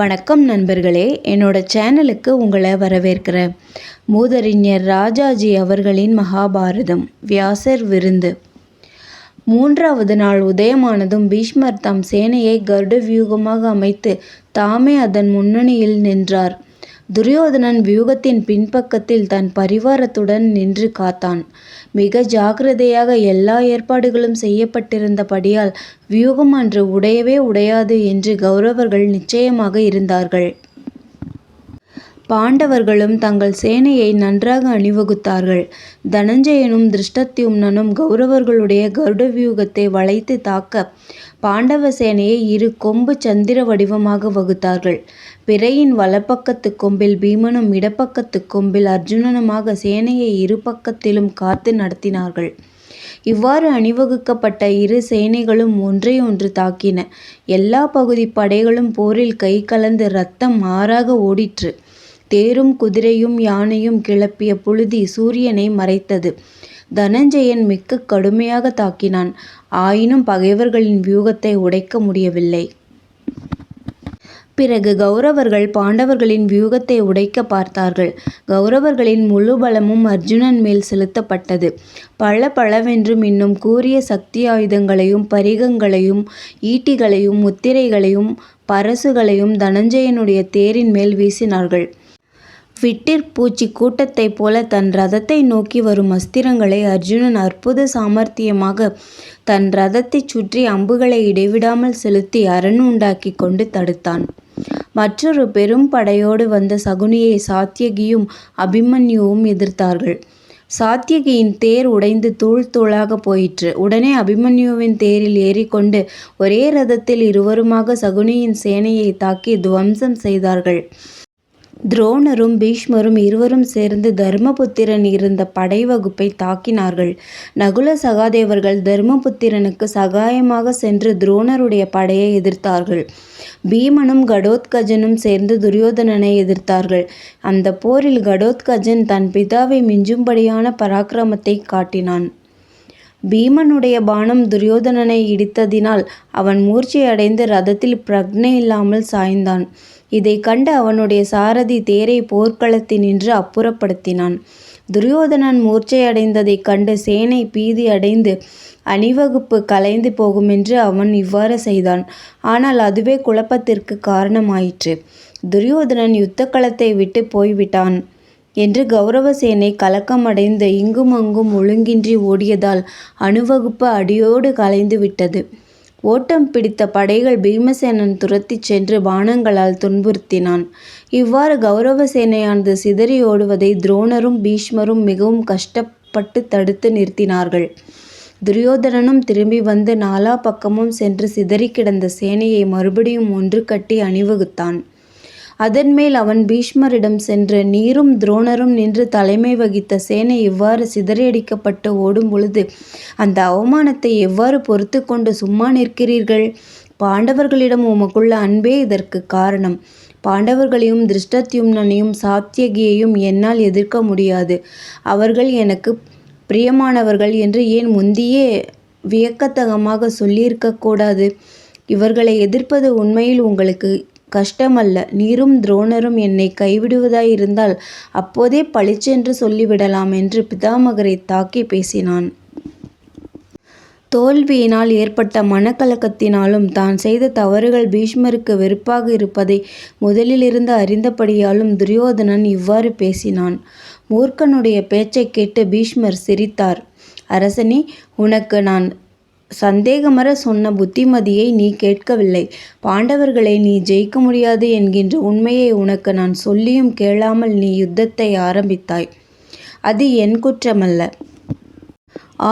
வணக்கம் நண்பர்களே. என்னோட சேனலுக்கு உங்களை வரவேற்கிறேன். மூதறிஞர் ராஜாஜி அவர்களின் மகாபாரதம் வியாசர் விருந்து. மூன்றாவது நாள் உதயமானதும் பீஷ்மர் தம் சேனையை கருட வியூகமாக அமைத்து தாமே அதன் முன்னணியில் நின்றார். துரியோதனன் வியூகத்தின் பின்பக்கத்தில் தன் பரிவாரத்துடன் நின்று காத்தான் மிக ஜாக்கிரதையாக எல்லா ஏற்பாடுகளும் செய்யப்பட்டிருந்தபடியால் வியூகம் அன்று உடையவே உடையாது என்று கௌரவர்கள் நிச்சயமாக இருந்தார்கள். பாண்டவர்களும் தங்கள் சேனையை நன்றாக அணிவகுத்தார்கள். தனஞ்சயனும் திருஷ்டத்யும்னனும் கௌரவர்களுடைய கருட வியூகத்தை வளைத்து தாக்க பாண்டவ சேனையை இரு கொம்பு சந்திர வடிவமாக வகுத்தார்கள். பிறையின் வலப்பக்கத்துக் கொம்பில் பீமனும் இடப்பக்கத்துக் கொம்பில் அர்ஜுனனுமாக சேனையை இரு பக்கத்திலும் காத்து நடத்தினார்கள். இவ்வாறு அணிவகுக்கப்பட்ட இரு சேனைகளும் ஒன்றையொன்று தாக்கின. எல்லா பகுதிப் படைகளும் போரில் கை கலந்து இரத்தம் ஆறாக ஓடிற்று. தேரும் குதிரையும் யானையும் கிளப்பிய புழுதி சூரியனை மறைத்தது. தனஞ்சயன் மிக்க கடுமையாக தாக்கினான். ஆயினும் பகைவர்களின் வியூகத்தை உடைக்க முடியவில்லை. பிறகு கௌரவர்கள் பாண்டவர்களின் வியூகத்தை உடைக்க பார்த்தார்கள். கௌரவர்களின் முழு பலமும் அர்ஜுனன் மேல் செலுத்தப்பட்டது. பல பளபளவென்று மின்னும் சக்தி சக்தியாயுதங்களையும் பரிகங்களையும் ஈட்டிகளையும் முத்திரைகளையும் பரசுகளையும் தனஞ்சயனுடைய தேரின் மேல் வீசினார்கள். விட்டிற் பூச்சிக் கூட்டத்தைப் போல தன் ரதத்தை நோக்கி வரும் அஸ்திரங்களை அர்ஜுனன் அற்புத சாமர்த்தியமாக தன் ரதத்தைச் சுற்றி அம்புகளை இடைவிடாமல் செலுத்தி அரண் உண்டாக்கிக் கொண்டு தடுத்தான். மற்றொரு பெரும் படையோடு வந்த சகுனியை சாத்தியகியும் அபிமன்யுவும் எதிர்த்தார்கள். சாத்தியகியின் தேர் உடைந்து தூள் தூளாகப் போயிற்று. உடனே அபிமன்யுவின் தேரில் ஏறிக்கொண்டு ஒரே ரதத்தில் இருவருமாக சகுனியின் சேனையை தாக்கி துவம்சம் செய்தார்கள். துரோணரும் பீஷ்மரும் இருவரும் சேர்ந்து தர்மபுத்திரன் இருந்த படைவகுப்பை தாக்கினார்கள். நகுல சகாதேவர்கள் தர்மபுத்திரனுக்கு சகாயமாக சென்று துரோணருடைய படையை எதிர்த்தார்கள். பீமனும் கடோத்கஜனும் சேர்ந்து துரியோதனனை எதிர்த்தார்கள். அந்த போரில் கடோத்கஜன் தன் பிதாவை மிஞ்சும்படியான பராக்கிரமத்தை காட்டினான். பீமனுடைய பானம் துரியோதனனை இடித்ததினால் அவன் மூர்ச்சியடைந்து ரதத்தில் பிரக்னை இல்லாமல் சாய்ந்தான். இதை கண்ட அவனுடைய சாரதி தேரைப் போர்க்களத்தினின்று அப்புறப்படுத்தினான். துரியோதனன் மூர்ச்சையடைந்ததைக் கண்டு சேனை பீதி அடைந்து அணிவகுப்பு கலைந்து போகுமென்று அவன் இவ்வாறு செய்தான். ஆனால் அதுவே குழப்பத்திற்கு காரணமாயிற்று. துரியோதனன் யுத்த களத்தை விட்டுப் போய்விட்டான் என்று கௌரவ சேனை கலக்கமடைந்து இங்குமங்கும் ஒழுங்கின்றி ஓடியதால் அணுவகுப்பு அடியோடு கலைந்து விட்டது. ஓட்டம் பிடித்த படைகள் பீமசேனன் துரத்திச் சென்று பாணங்களால் துன்புறுத்தினான். இவ்வாறு கௌரவ சேனையானது சிதறி ஓடுவதை துரோணரும் பீஷ்மரும் மிகவும் கஷ்டப்பட்டு தடுத்து நிறுத்தினார்கள். துரியோதனனும் திரும்பி வந்து நாலா பக்கமும் சென்று சிதறிக் கிடந்த சேனையை மறுபடியும் ஒன்று கட்டி அணிவகுத்தான். அதன்மேல் அவன் பீஷ்மரிடம் சென்று நீரும் துரோணரும் நின்று தலைமை வகித்த சேனை இவ்வாறு சிதறடிக்கப்பட்டு ஓடும்பொழுது அந்த அவமானத்தை எவ்வாறு பொறுத்து கொண்டு சும்மா நிற்கிறீர்கள்? பாண்டவர்களிடம் உமக்குள்ள அன்பே இதற்குக் காரணம். பாண்டவர்களையும் திருஷ்டத்யும்னனையும் சாத்தியகியையும் என்னால் எதிர்க்க முடியாது. அவர்கள் எனக்கு பிரியமானவர்கள் என்று ஏன் முந்தியே வியக்கத்தகமாக சொல்லியிருக்கக்கூடாது இவர்களை எதிர்ப்பது உண்மையில் உங்களுக்கு கஷ்டமல்ல. நீரும் துரோணரும் என்னை கைவிடுவதாயிருந்தால் அப்போதே பளிச்சென்று சொல்லிவிடலாம் என்று பிதாமகரை தாக்கி பேசினான். தோல்வியினால் ஏற்பட்ட மனக்கலக்கத்தினாலும் தான் செய்த தவறுகள் பீஷ்மருக்கு வெறுப்பாக இருப்பதை முதலிலிருந்து அறிந்தபடியாலும் துரியோதனன் இவ்வாறு பேசினான். மூர்க்கனுடைய பேச்சைக் கேட்டு பீஷ்மர் சிரித்தார். அரசனே உனக்கு நான் சந்தேகமர சொன்ன புத்திமதியை நீ கேட்கவில்லை. பாண்டவர்களை நீ ஜெயிக்க முடியாது என்கின்ற உண்மையை உனக்கு நான் சொல்லியும் கேளாமல் நீ யுத்தத்தை ஆரம்பித்தாய். அது என் குற்றமல்ல.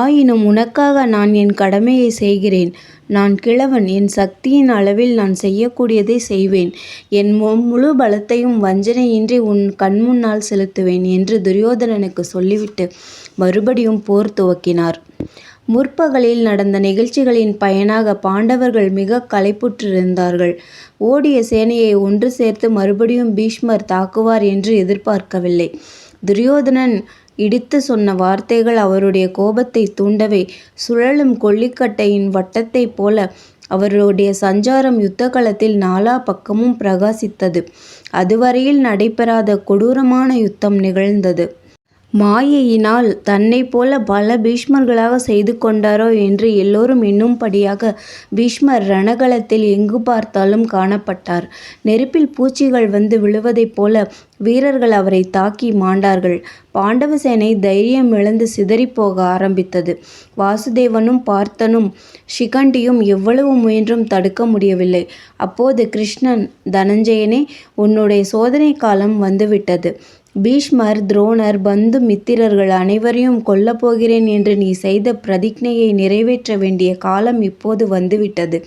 ஆயினும் உனக்காக நான் என் கடமையை செய்கிறேன். நான் கிழவன். என் சக்தியின் அளவில் நான் செய்யக்கூடியதை செய்வேன். என் முழு பலத்தையும் வஞ்சனையின்றி உன் கண்முன்னால் செலுத்துவேன் என்று துரியோதனனுக்கு சொல்லிவிட்டு மறுபடியும் போர் துவக்கினார். முற்பகலில் நடந்த நிகழ்ச்சிகளின் பயனாக பாண்டவர்கள் மிகக் களைப்புற்றிருந்தார்கள். ஓடிய சேனையை ஒன்று சேர்த்து மறுபடியும் பீஷ்மர் தாக்குவார் என்று எதிர்பார்க்கவில்லை. துரியோதனன் இடித்துச் சொன்ன வார்த்தைகள் அவருடைய கோபத்தைத் தூண்டவே சுழலும் கொள்ளிக்கட்டையின் வட்டத்தைப் போல அவருடைய சஞ்சாரம் யுத்த களத்தில் நாலா பக்கமும் பிரகாசித்தது. அதுவரையில் நடைபெறாத கொடூரமான யுத்தம் நிகழ்ந்தது. மாயையினால் தன்னைப் போல பல பீஷ்மர்களாகச் செய்து கொண்டாரோ என்று எல்லோரும் எண்ணும்படியாக பீஷ்மர் ரணகளத்தில் எங்கு பார்த்தாலும் காணப்பட்டார். நெருப்பில் பூச்சிகள் வந்து விழுவதைப் போல வீரர்கள் அவரைத் தாக்கி மாண்டார்கள். பாண்டவ சேனை தைரியமிழந்து சிதறிப் போக ஆரம்பித்தது. வாசுதேவனும் பார்த்தனும் சிகண்டியும் எவ்வளவு முயன்றும் தடுக்க முடியவில்லை. அப்போது கிருஷ்ணன் தனஞ்சயனே உன்னுடைய சோதனைக் காலம் வந்துவிட்டது. பீஷ்மர் துரோணர் பந்து மித்திரர்கள் அனைவரையும் கொல்லப் போகிறேன் என்று நீ செய்த பிரதிக்ஞையை நிறைவேற்ற வேண்டிய காலம் இப்போது வந்துவிட்டது.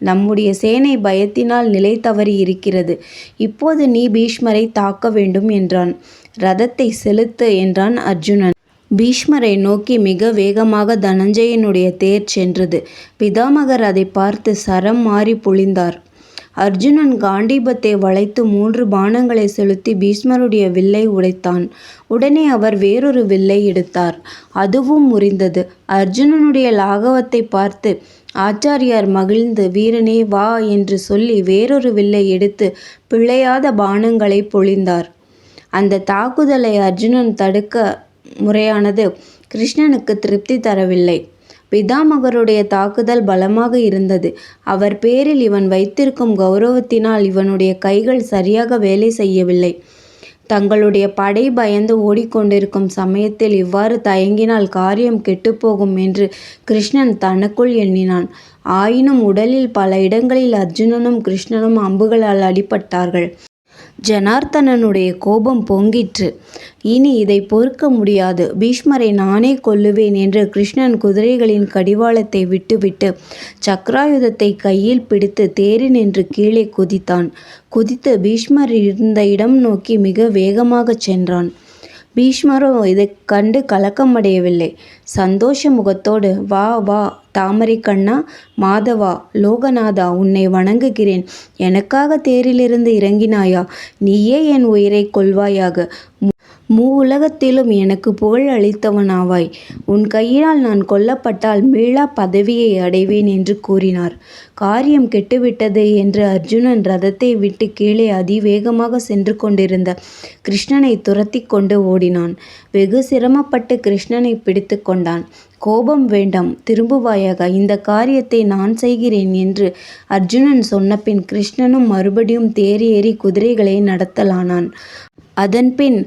நம்முடைய சேனை பயத்தினால் நிலை தவறி இருக்கிறது. இப்போது நீ பீஷ்மரை தாக்க வேண்டும் என்றான். ரதத்தை செலுத்து என்றான் அர்ஜுனன். பீஷ்மரை நோக்கி மிக வேகமாக தனஞ்சயனுடைய தேர் சென்றது. பிதாமகர் அதைப் பார்த்து சரம் மாறி பொழிந்தார். அர்ஜுனன் காண்டீபத்தை வளைத்து மூன்று பானங்களை செலுத்தி பீஷ்மருடைய வில்லை உடைத்தான். உடனே அவர் வேறொரு வில்லை எடுத்தார். அதுவும் முறிந்தது. அர்ஜுனனுடைய லாகவத்தை பார்த்து ஆச்சாரியார் மகிழ்ந்து வீரனே வா என்று சொல்லி வேறொரு வில்லை எடுத்து பிழையாத பானங்களை பொழிந்தார். அந்த தாக்குதலை அர்ஜுனன் தடுக்க முறையானது கிருஷ்ணனுக்கு திருப்தி தரவில்லை. பிதாமகருடைய தாக்குதல் பலமாக இருந்தது. அவர் பேரில் இவன் வைத்திருக்கும் கௌரவத்தினால் இவனுடைய கைகள் சரியாக வேலை செய்யவில்லை. தங்களுடைய படை பயந்து ஓடிக்கொண்டிருக்கும் சமயத்தில் இவ்வாறு தயங்கினால் காரியம் கெட்டுப்போகும் என்று கிருஷ்ணன் தனக்குள் எண்ணினான். ஆயினும் உடலில் பல இடங்களில் அர்ஜுனனும் கிருஷ்ணனும் அம்புகளால் அடிபட்டார்கள். ஜனார்த்தனனுடைய கோபம் பொங்கிற்று. இனி இதை பொறுக்க முடியாது. பீஷ்மரை நானே கொல்லுவேன் என்று கிருஷ்ணன் குதிரைகளின் கடிவாளத்தை விட்டுவிட்டு சக்ராயுதத்தை கையில் பிடித்து தேரினின்று கீழே குதித்தான். குதித்து பீஷ்மர் இருந்த இடம் நோக்கி மிக வேகமாகச் சென்றான். பீஷ்மரோ இதைக் கண்டு கலக்கமடையவில்லை. சந்தோஷ முகத்தோடு வா வா தாமரை கண்ணா மாதவா லோகநாதா உன்னை வணங்குகிறேன். எனக்காக தேரிலிருந்து இறங்கினாயா? நீயே என் உயிரைக் கொள்வாயாக. மூவுலகத்திலும் எனக்கு புகழ் அளித்தவனாவாய். உன் கையினால் நான் கொல்லப்பட்டால் மீளா பதவியை அடைவேன் என்று கூறினார். காரியம் கெட்டுவிட்டது என்று அர்ஜுனன் ரதத்தை விட்டு கீழே அதிவேகமாக சென்று கொண்டிருந்த கிருஷ்ணனை துரத்திக் கொண்டு ஓடினான். வெகு சிரமப்பட்டு கிருஷ்ணனைப் பிடித்து கொண்டான். கோபம் வேண்டாம் திரும்புவாயாக. இந்த காரியத்தை நான் செய்கிறேன் என்று அர்ஜுனன் சொன்னபின் கிருஷ்ணனும் மறுபடியும் தேர் குதிரைகளை நடத்தலானான். அதன்பின்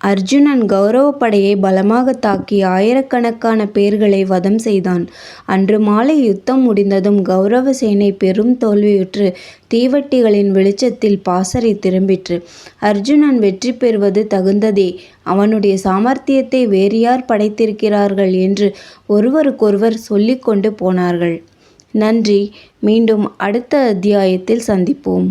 அர்ஜுனன் கௌரவப்படையை பலமாக தாக்கி ஆயிரக்கணக்கான பேர்களை வதம் செய்தான். அன்று மாலை யுத்தம் முடிந்ததும் கௌரவ சேனை பெரும் தோல்வியுற்று தீவட்டிகளின் வெளிச்சத்தில் பாசறை திரும்பிற்று. அர்ஜுனன் வெற்றி பெறுவது தகுந்ததே. அவனுடைய சாமர்த்தியத்தை வேறு யார் படைத்திருக்கிறார்கள் என்று ஒருவருக்கொருவர் சொல்லிக் கொண்டு போனார்கள். நன்றி. மீண்டும் அடுத்த அத்தியாயத்தில் சந்திப்போம்.